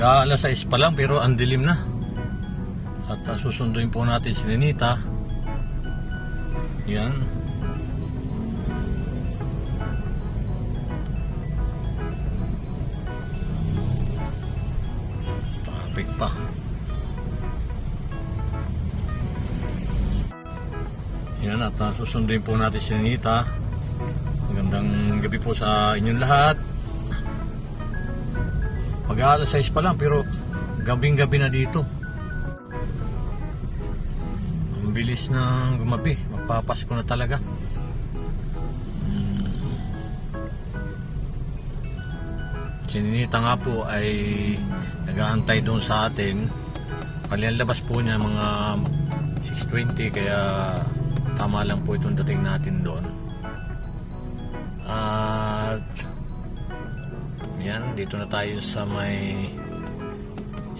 Mag-aalas 6 pa lang pero ang dilim na. At uh, susunduin po natin si Ninita. Yan. Traffic pa. Yan at uh, susunduin po natin si Ninita. Magandang gabi po sa inyong lahat. Mag-aalas 6 pa lang pero gabing gabi na dito. Ang bilis na gumabi. Magpapasko na talaga. Hmm. Si Ninita nga po ay nag-aantay doon sa atin. Labas po niya mga 6.20 kaya tama lang po itong dating natin doon. At yan, dito na tayo sa may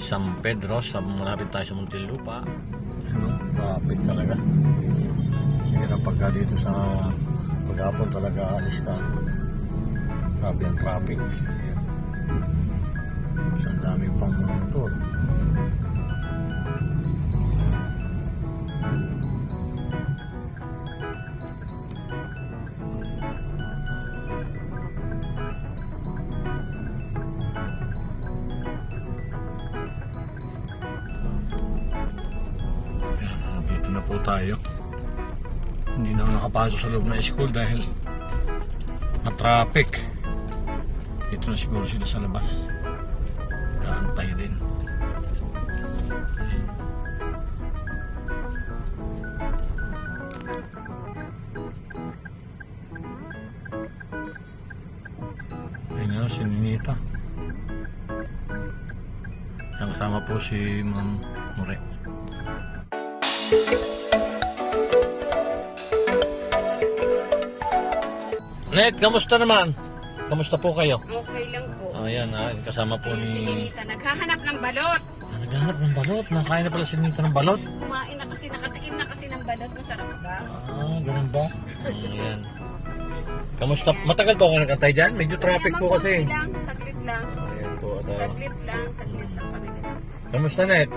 San Pedro, sa malapit tayo sa Muntinlupa. Ano, traffic talaga. Hirap pagka dito sa paghapon talaga alis ka. Grabe ang traffic. Ayan. Mas ang dami pang motor. Tayo. Hindi na ako nakapasok sa loob ng school dahil matraffic. Dito na siguro sila sa labas. Kaantay din. Ayan. Na, si Ninita. Ang kasama po si Ma'am More. Net, kamusta naman? Kamusta po kayo? Okay lang po. Ayan, ah, kasama po Ayun, si ni... Ninita, naghahanap ng balot. Ah, naghahanap ng balot. Nakain na pala si Nita ng balot. Kumain na kasi, nakatikim na kasi ng balot. Masarap ba? Ah, ganun ba? Ayan. Kamusta? Matagal po ako nagkantay dyan? Medyo traffic po kasi. Saglit lang, saglit lang. Ayan po. At, ah, Saglit lang, saglit lang kami. kamusta, Net?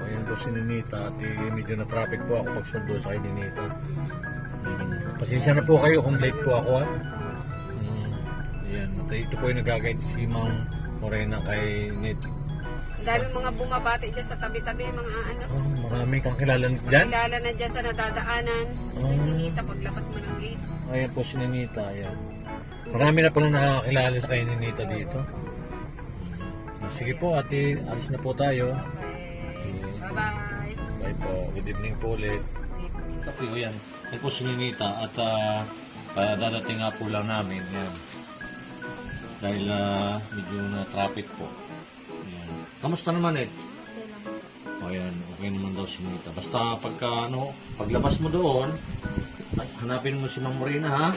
Ayan po si Ninita. At eh, medyo na traffic po ako pag sundo sa kay Ninita. Hmm. Pasensya na po kayo kung late po ako ha. Hmm. Ayan. At ito po yung nagagayad si Ma'am Morena kay Net. Ang dami mga bumabati dyan sa tabi-tabi, mga ano. Oh, marami kang kilala dyan. Kilala na dyan sa nadadaanan. Oh. Ninita, paglabas mo ng gate. Ayan po si Ninita. Ayan. Marami na pala nakakilala sa kay Ninita dito. Sige po ate, alis na po tayo. Okay. Bye-bye. Bye po. Good evening po ulit. Kapi ko yan. Yan po si Ninita at ah, ah, dadating nga po lang namin. Yan. Dahil ah, medyo na traffic po. Yan. Kamusta naman eh? O yan, okay naman daw si Ninita. Basta pagka ano, paglabas mo doon, ay, hanapin mo si Ma'am Morena ha.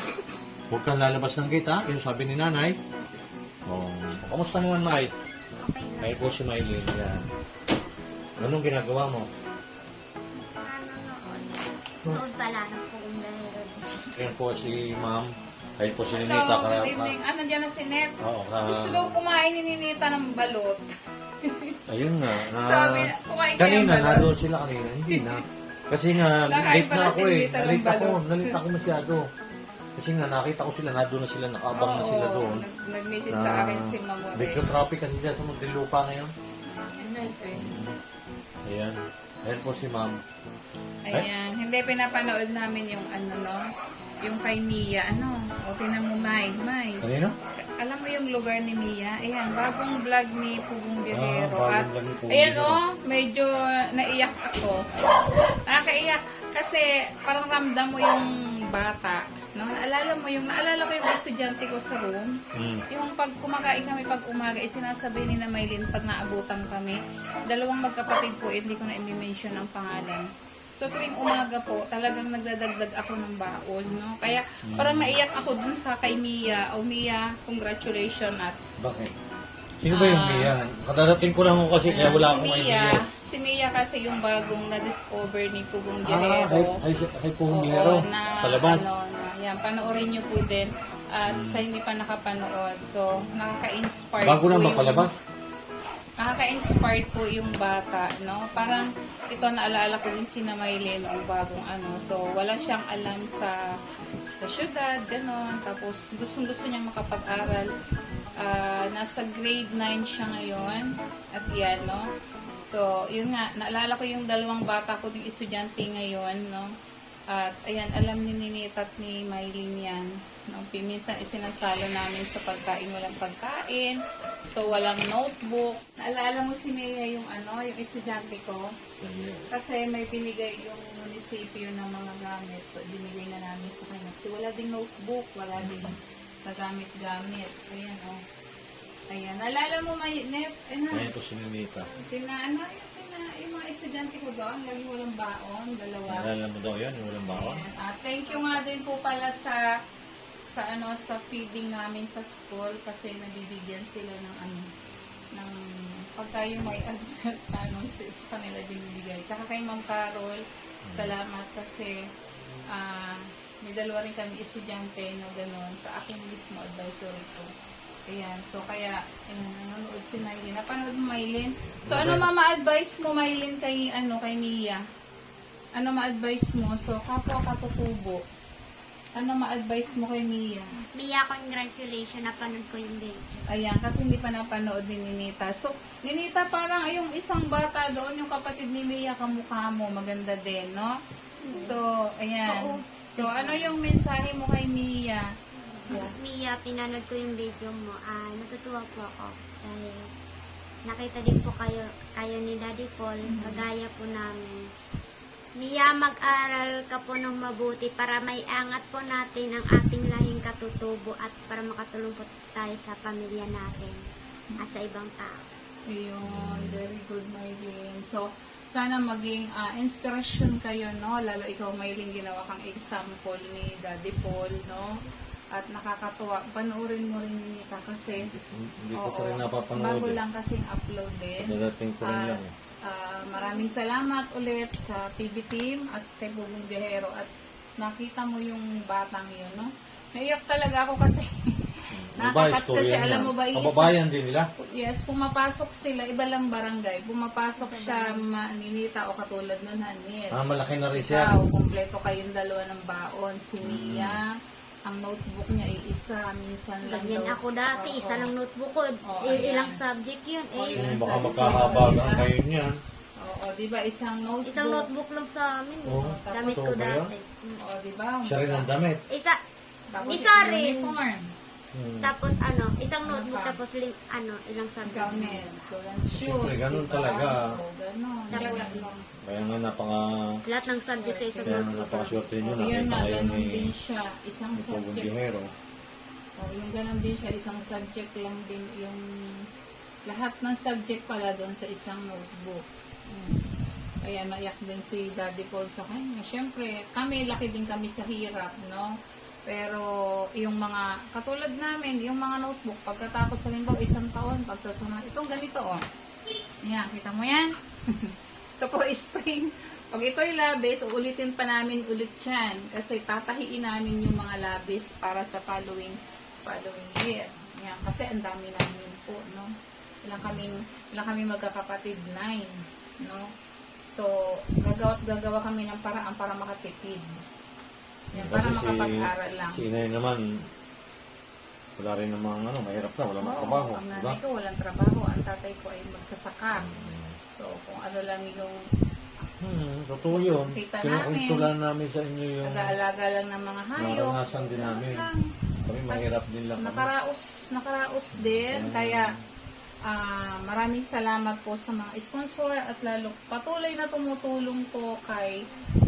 Huwag kang lalabas ng gate ha. Yung sabi ni nanay. O, kamusta naman Mai? Kayo po si Maylin. Yan. Anong ginagawa mo? Noon pala na po kung meron. Yan po si Ma'am. Kayo po si Hello, Ninita. good evening. Ah, nandiyan na si Net. Oo, ka, Gusto daw kumain ni Ninita ng balot. ayun nga. Na, Sabi, kumain kayo ng kanina, balot. nandun sila kanina. Hindi na. Kasi nga, Nakain late na ako si eh. Ninita ng Nalate ako. balot. Nalate ako masyado. Kasi nga, nakita ko sila. Nandun na sila. Nakabang na sila doon. Nag, nag-message sa akin si Mamore. Medyo traffic kasi dyan sa Muntinlupa ngayon. Ayan. Ayan po si Ma'am. Ayan. Hindi, pinapanood namin yung ano, no? Yung kay Mia, ano? O, tinan mo, May. May. Kanino? Alam mo yung lugar ni Mia? Ayan, bagong vlog ni Pugong Biyahero. Ah, bagong At, vlog ni Pugong ayan, Biyahero. oh, medyo naiyak ako. Nakakaiyak kasi parang ramdam mo yung bata. No? Naalala mo yung, naalala ko yung estudyante ko sa room. Hmm. Yung pag kumakain kami pag umaga, eh, sinasabi ni na Maylin pag naabutan kami. Dalawang magkapatid po, eh, hindi ko na i-mention ang pangalan. So tuwing umaga po, talagang nagdadagdag ako ng baon, no? Kaya parang naiyak ako dun sa kay Mia. O Mia, congratulations at Bakit? Sino ba yung Mia? Kadadating ko lang ako kasi kaya wala si akong Mia, idea. si Mia kasi yung bagong na-discover ni Pugong Ah, kay, Guerrero. kay, kay Oo, Pumiyero. na, Palabas. Ano, na, yan, panoorin niyo po din. At sa hindi pa nakapanood. So, nakaka-inspire Bago po na yung- mapalabas. Nakaka-inspire po yung bata, no? Parang ito naalala ko din si na Maylin noong bagong ano. So, wala siyang alam sa sa syudad, gano'n. Tapos, gustong gusto niyang makapag-aral. Ah, nasa grade 9 siya ngayon. At yan, no? So, yun nga, naalala ko yung dalawang bata ko ng estudyante ngayon, no? At ayan, alam ni Ninita at ni Maylin yan. No, minsan isinasalo namin sa pagkain, walang pagkain. So, walang notebook. Naalala mo si Nea yung ano, yung estudyante ko? Kasi may binigay yung munisipyo ng mga gamit. So, binigay na namin sa kanya. Kasi wala ding notebook, wala ding kagamit-gamit. Ayan, oh. Ayan. Naalala mo, may net, ano, Ayan po si Ninita. sina, ano, yung yung mga estudyante ko doon, lagi walang baon, dalawa. Naalala mo daw yan, yung walang bawang. Ayan. Ah, thank you nga din po pala sa sa ano sa feeding namin sa school kasi nabibigyan sila ng ano ng pagka yung may absent ano sa, sa kanila binibigay. Tsaka kay Ma'am Carol, salamat kasi ah may dalawa rin kami estudyante na gano'n sa aking mismo advisory ko. Ayan, so kaya, ayun, nanonood si Maylin. Napanood mo, Maylin? So, ano mama-advise mo, Maylin, kay, ano, kay Mia? Ano ma-advise mo? So, kapwa katutubo. Ano ma-advise mo kay Mia? Mia, congratulations. Napanood ko yung video. Ayan, kasi hindi pa napanood ni Ninita. So, Ninita, parang yung isang bata doon, yung kapatid ni Mia, kamukha mo, maganda din, no? So, ayan. Oo. So, ano yung mensahe mo kay Mia? Yeah. Mia, pinanood ko yung video mo. Ah, natutuwa po ako. Dahil nakita din po kayo, kayo ni Daddy Paul, kagaya po namin. Mia, mag-aral ka po ng mabuti para may angat po natin ang ating lahing katutubo at para makatulong po tayo sa pamilya natin at sa ibang tao. Ayun, very good, Maylin. So, sana maging ah, inspirasyon kayo, no? Lalo ikaw, Maylin, ginawa kang example ni Daddy Paul, no? At nakakatuwa. Panoorin mo rin Ninita kasi Hindi ko pa oo, rin napapanood. bago eh. lang kasing upload din. Dadating ko rin lang. eh. ah, maraming salamat ulit sa TV team at kay Bubong Bihero at nakita mo yung batang yun, no? Naiyak talaga ako kasi nakakats kasi istorya alam niya. mo ba isa- Kababayan din nila. Yes, pumapasok sila, iba lang barangay. Pumapasok siya maninita o katulad nun, Hanil. Ah, malaki na rin siya. Ikaw, kumpleto kayong dalawa ng baon. Si Mia, ang notebook niya ay isa, minsan lang Ganyan daw. ako dati, Oo. isa lang notebook ko. Oo, I- ayan. ilang subject yun. Oo, Eh, ilang Baka magkahabagan kayo niyan. Oo, di ba? Isang notebook. isang notebook lang sa amin. eh. Oo. Damit Tapos, ko yun? dati. Mm. Oo, di ba? Siya rin ang damit. Isa, Tapos Isa rin. Uniform. Hmm. tapos ano, isang Ano notebook, pa? tapos lim, ano, ilang subject. Tulad shoes. Siyempre, ganun diba? talaga. Oo, ganun. Tapos-. Kaya nga napaka... Lahat ng subject sa isang Kaya nga notebook. napakaswerte nyo. Oo, yun Nakita na, kayo ganun ni... din siya. Isang ni subject. Bihero. Oh, yung ganun din siya, isang subject lang din yung lahat ng subject pala doon sa isang notebook. Mm. Kaya naiyak din si Daddy Paul sa kanya. Siyempre, kami, laki din kami sa hirap, no? Pero yung mga, katulad namin, yung mga notebook, pagkatapos halimbawa isang taon, pagsasunod, itong ganito, oh. Yan, kita mo yan? Ito po, spring. Pag ito'y labis, uulitin pa namin ulit yan. Kasi tatahiin namin yung mga labis para sa following following year. Yan, kasi ang dami namin po, no? Ilang kami, ilang kami magkakapatid, nine, no? So, gagawa, gagawa kami ng paraan para makatipid. Yan, para Kasi si- makapag-aral lang. Si inay naman, wala rin namang ano, mahirap na, wala mang Oo, trabaho. ang Diba? nanay ko walang trabaho. Ang tatay ko ay magsasaka. So, kung ano lang yung Hmm, totoo yun. Kita Kinukwento lang namin sa inyo yung nag-aalaga lang ng mga hayop. naranasan din namin. Lang. Kami mahirap din lang kami. Nakaraos, nakaraos din. Mm. Kaya, ah, maraming salamat po sa mga sponsor at lalo patuloy na tumutulong po kay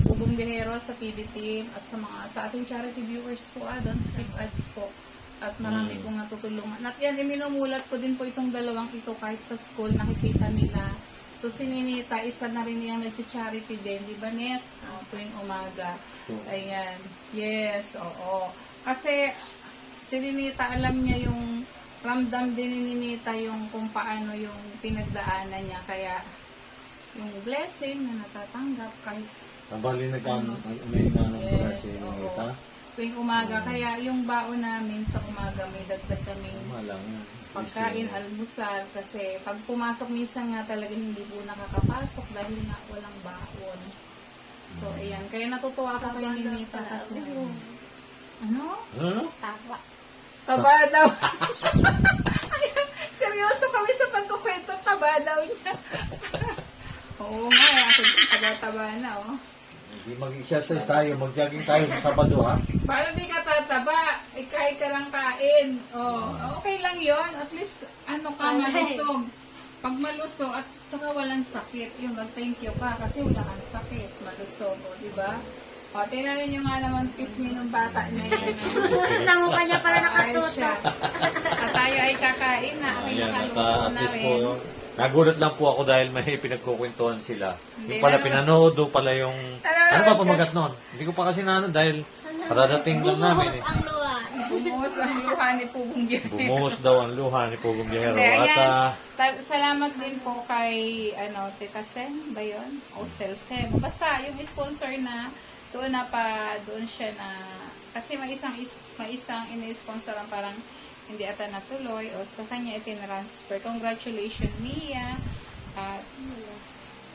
Bugong Bihero sa TV team at sa mga sa ating charity viewers po ah, don't skip ads po. At marami Mm. pong natutulungan. At yan, iminumulat ko din po itong dalawang ito kahit sa school, nakikita nila. So, si Ninita, isa na rin niyang nag-charity din, di ba, Net? Ah, tuwing umaga. So, Ayan. Yes, oo. Kasi si Ninita alam niya yung ramdam din ni Ninita yung kung paano yung pinagdaanan niya. Kaya yung blessing na natatanggap kahit Nabali nag ano, may nanong pala Yes, si. Ninita. tuwing umaga. Kaya yung baon namin sa umaga, may dagdag kaming Malang. pagkain, almusal. Kasi pag pumasok minsan nga talaga hindi po nakakapasok dahil nga walang baon. So, ayan. Kaya natutuwa ako kay Ninita kasi. Ano? Ano, ano? Taba daw. Seryoso kami sa pagkukwento, taba daw niya. Oo nga, eh, ako din, taba-taba na, oh. Hindi mag-exercise tayo, mag-jogging tayo sa Sabado, ha? Para di ka tataba, eh, kahit ka lang kain. Oh, okay lang yon At least, ano ka, Alright. malusog. Pag malusog at saka walang sakit, yung mag-thank you ka kasi wala kang sakit, malusog, o, di ba? O, tingnan nyo nga naman pisngi ng bata na yan. Sa mukha niya para Ayos nakatuto. siya. At tayo ay kakain na. Ay, Ayan, at nakaluto uh, at na least rin. po, nagulat lang po ako dahil may pinagkukwentuhan sila. Hindi Yung pala, na naman- pinanood do pala yung... Tara, Ano ba pamagat noon? Hindi ko pa kasi naano dahil karadating lang namin Bumuhos eh. ang luha. Bumuhos ang luha ni Pugong Biyahero. Bumuhos daw ang luha ni Pugong Biyahero. Hindi, At ayan. ah, Ta- salamat din po kay ano, Tita Sen ba yun? O Selsen. Basta yung sponsor na doon na pa doon siya na kasi may isang is, may isang ini-sponsor ang parang hindi ata natuloy o sa kanya itinransfer. Congratulations Mia. At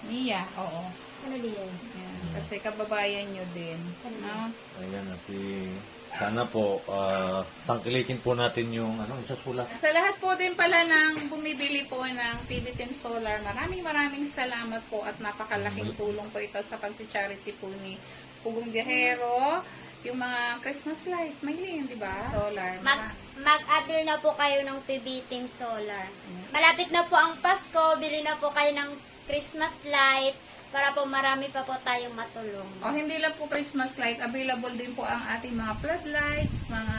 Mia, oo. Ano diyan? Ayan. Kasi kababayan nyo din. No? ayan at eh, sana po ah, tangkilikin po natin yung ano, sa sulat. Sa lahat po din pala ng bumibili po ng Team Solar, maraming maraming salamat po at napakalaking tulong po ito sa pag-charity po ni Pugong Biyahero. Yung mga Christmas light, may di ba? Solar. Mag, mag-avail na po kayo ng PB Team Solar. Malapit na po ang Pasko, bili na po kayo ng Christmas light para po marami pa po tayong matulong. O hindi lang po Christmas light, available din po ang ating mga floodlights, mga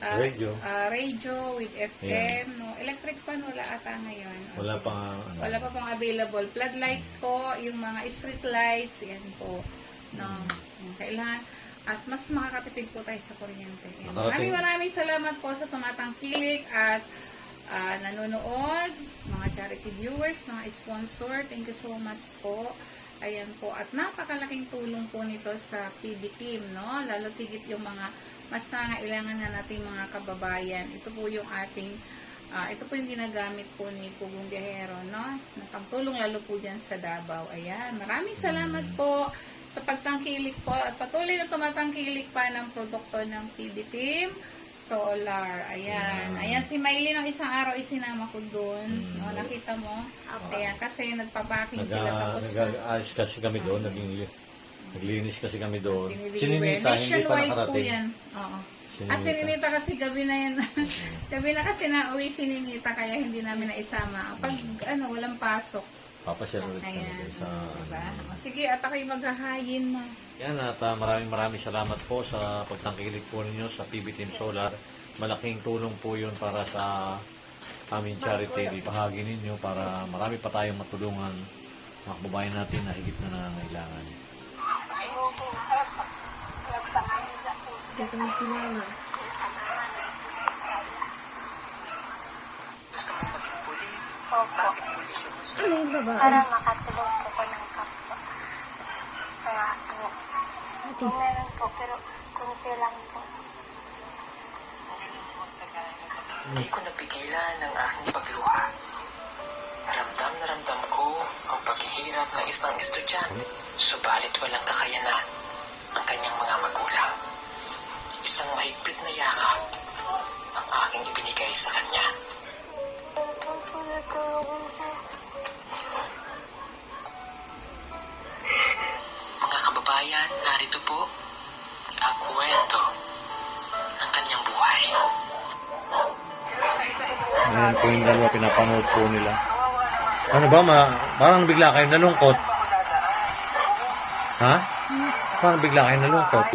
ah, Radio. ah, radio with FM, no. Electric fan wala ata ngayon. Wala pa ano. Wala pa pong available. Floodlights po, yung mga street lights, yan po. No, kailangan. At mas makakatipid po tayo sa kuryente. Yan. Maraming maraming salamat po sa tumatangkilik at ah, nanonood, mga charity viewers, mga sponsor. Thank you so much po. Ayan po. At napakalaking tulong po nito sa PB team, no? Lalo tigit yung mga mas nangailangan na nating mga kababayan. Ito po yung ating Ah, ito po yung ginagamit po ni Pugong Biyahero, no? Nakatulong lalo po dyan sa Davao. Ayan. Maraming salamat po sa pagtangkilik po at patuloy na tumatangkilik pa ng produkto ng PB Team Solar. Ayan. Ayan si Maylin ng isang araw isinama ko doon. No, nakita mo? Ayan. Kasi nagpapaking sila tapos Nag-aayos kasi kami doon, naging naglinis kasi kami doon. dinideliver. Sininita, hindi pa Nationwide po nakarating. yan. Oo. Sininita. Ah, sininita kasi gabi na yan. gabi na kasi na uwi sininita kaya hindi namin naisama. Pag ano, walang pasok. Papasyal ulit kami Ayan. doon sa... Diba? O, sige, at ako'y maghahayin na. Yan at ah, maraming maraming salamat po sa pagtangkilik po ninyo sa PB Team Solar. Malaking tulong po yun para sa aming charity. Ibahagi ninyo para marami pa tayong matulungan mga kababayan natin na higit na nangangailangan. Para makatulong po ko ng kapwa. Kaya po, hindi meron po, pero kunti lang po. Hindi ko napigilan ang aking pagluha. Ramdam na ramdam ko ang paghihirap ng isang estudyante. Subalit walang kakayanan ang kanyang mga magulang. Isang mahigpit na yakap ang aking ibinigay sa kanya. Po nila. Ano ba, ma parang bigla kayong nalungkot? Ha? Parang bigla kayong nalungkot.